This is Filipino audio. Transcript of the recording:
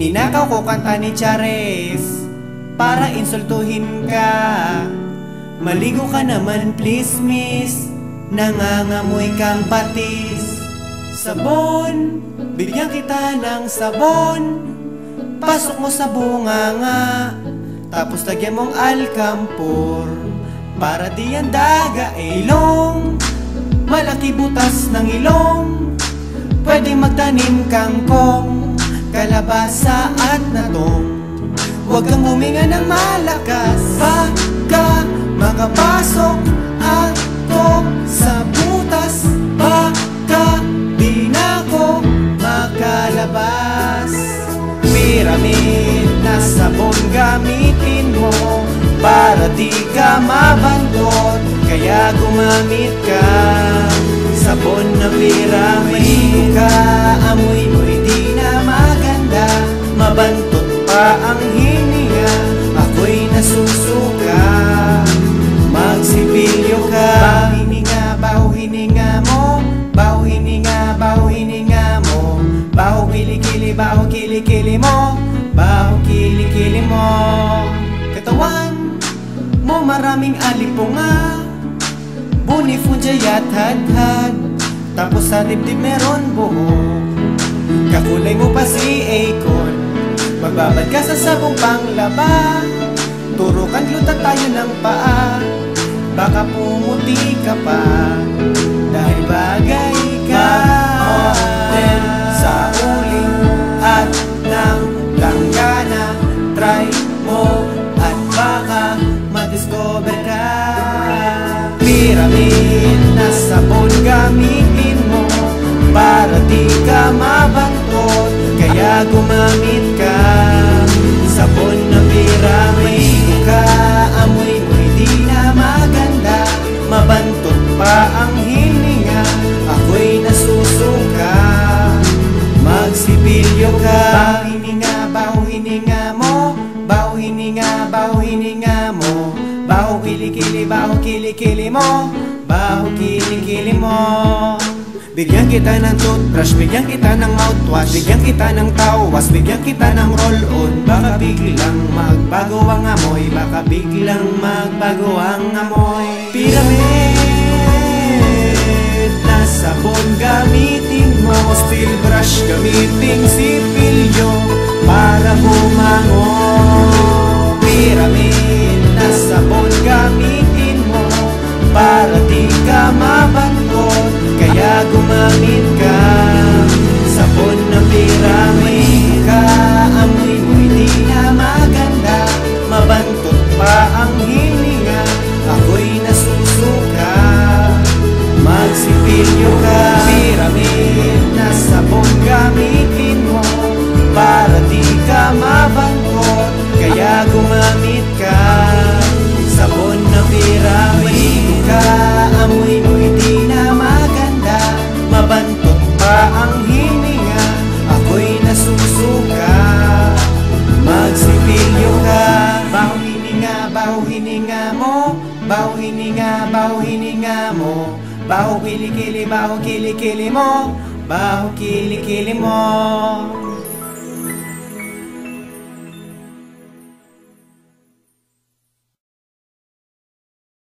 Tinakaw ko kanta ni Chares Para insultuhin ka. Maligo ka naman please miss. Nangangamoy kang patis. Sabon Bigyan kita ng sabon. Pasok mo sa bunganga Tapos lagyan mong alkampor. Para di yan daga ilong Malaki butas ng ilong. Pwedeng magtanim kangkong Kalabasa at natong Huwag kang huminga ng malakas. Baka makapasok ako sa butas Baka di na ako makalabas. Pyramid na sabon gamitin mo Para di ka mabandot Kaya gumamit ka Sabon na pyramid ka Amoy Pa ang hininga Ako'y nasusuka. Magsipilyo ka. Hininga, baho hininga mo. Baho hininga, baho hininga mo. Baho kilikili, baho kilikili mo. Baho kilikili mo. Katawan mo maraming alipunga. Buni funjay at hadhad. Tapos sa dibdib meron buhok Kakulay mo pa si Akon Magbabad ka sa sabong panglaba. Turukan luta tayo ng paa. Baka pumuti ka pa. Dahil bagay ka. Hotel sa uling At ng langgana Try mo at baka madiscover ka. Pyramid na sabon gamitin mo Para di ka mabantot. Kaya gumamit hininga, baho hininga mo. Baho hininga, baho hininga mo. Baho kilikili, baho kilikili mo. Baho kilikili mo. Bigyan kita ng toothbrush, bigyan kita ng mouthwash Bigyan kita ng tawas, bigyan kita ng roll-on. Baka biglang magbago ang amoy Baka biglang magbago ang amoy. Pyramid Baho hininga, baho hininga mo. Baho kilikili, baho kilikili mo. Baho kilikili mo